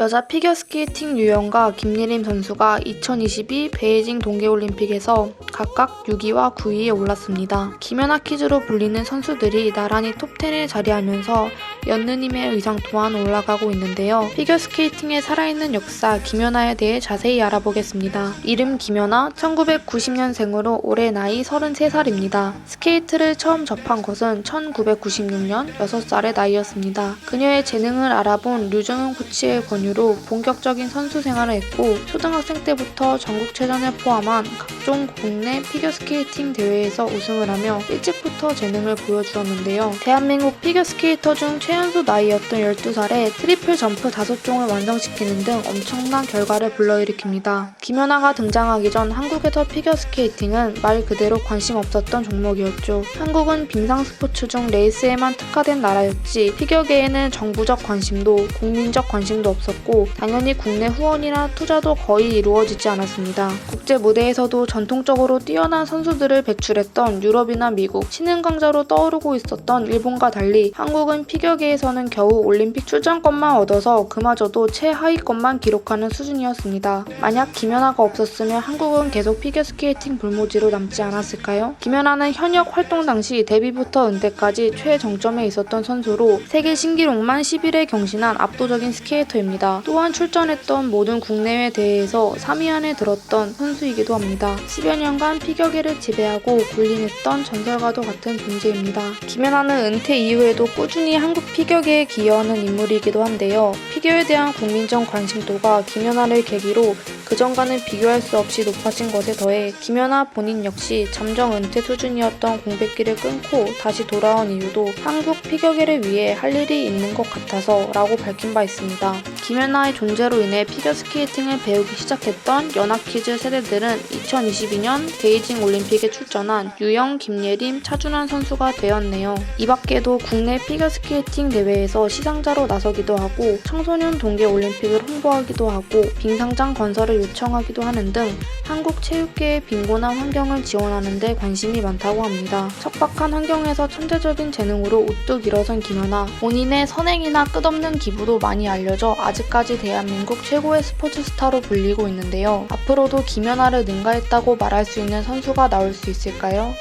여자 피겨스케이팅 유영과 김예림 선수가 2022 베이징 동계올림픽에서 각각 6위와 9위에 올랐습니다. 김연아 퀴즈로 불리는 선수들이 나란히 톱10에 자리하면서 연느님의 의상 또한 올라가고 있는데요. 피겨스케이팅의 살아있는 역사 김연아에 대해 자세히 알아보겠습니다. 이름 김연아, 1990년생으로 올해 나이 33살입니다. 스케이트를 처음 접한 것은 1996년 6살의 나이였습니다. 그녀의 재능을 알아본 류정은 코치의 권유로 본격적인 선수 생활을 했고 초등학생 때부터 전국체전을 포함한 각종 국내 피겨스케이팅 대회에서 우승을 하며 일찍부터 재능을 보여주었는데요. 대한민국 피겨스케이터 중 최연소 나이였던 12살에 트리플 점프 5종을 완성시키는 등 엄청난 결과를 불러일으킵니다. 김연아가 등장하기 전 한국에서 피겨스케이팅은 말 그대로 관심 없었던 종목이었죠. 한국은 빙상 스포츠 중 레이스에만 특화된 나라였지 피겨계에는 정부적 관심도 국민적 관심도 없었고 당연히 국내 후원이나 투자도 거의 이루어지지 않았습니다. 국제 무대에서도 전통적으로 뛰어난 선수들을 배출했던 유럽이나 미국, 신흥 강자로 떠오르고 있었던 일본과 달리 한국은 피겨 계에서는 겨우 올림픽 출전권만 얻어서 그마저도 최하위권만 기록하는 수준이었습니다. 만약 김연아가 없었으면 한국은 계속 피겨스케이팅 불모지로 남지 않았을까요? 김연아는 현역 활동 당시 데뷔부터 은퇴까지 최정점에 있었던 선수로 세계 신기록만 11회 경신한 압도적인 스케이터입니다. 또한 출전했던 모든 국내외 대회에서 3위 안에 들었던 선수이기도 합니다. 10여 년간 피겨계를 지배하고 군림했던 전설과도 같은 존재입니다. 김연아는 은퇴 이후에도 꾸준히 한국 피겨계에 기여하는 인물이기도 한데요. 피겨에 대한 국민적 관심도가 김연아를 계기로 그전과는 비교할 수 없이 높아진 것에 더해 김연아 본인 역시 잠정 은퇴 수준이었던 공백기를 끊고 다시 돌아온 이유도 한국 피겨계를 위해 할 일이 있는 것 같아서 라고 밝힌 바 있습니다. 김연아의 존재로 인해 피겨스케이팅을 배우기 시작했던 연합퀴즈 세대들은 2022년 베이징 올림픽에 출전한 유영, 김예림, 차준환 선수가 되었네요. 이 밖에도 국내 피겨스케이팅 대회에서 시상자로 나서기도 하고 청소년 동계 올림픽을 홍보하기도 하고 빙상장 건설을 요청하기도 하는 등 한국 체육계의 빈곤한 환경을 지원하는 데 관심이 많다고 합니다. 척박한 환경에서 천재적인 재능으로 우뚝 일어선 김연아, 본인의 선행이나 끝없는 기부도 많이 알려져 아직까지 대한민국 최고의 스포츠 스타로 불리고 있는데요. 앞으로도 김연아를 능가했다고 말할 수 있는 선수가 나올 수 있을까요?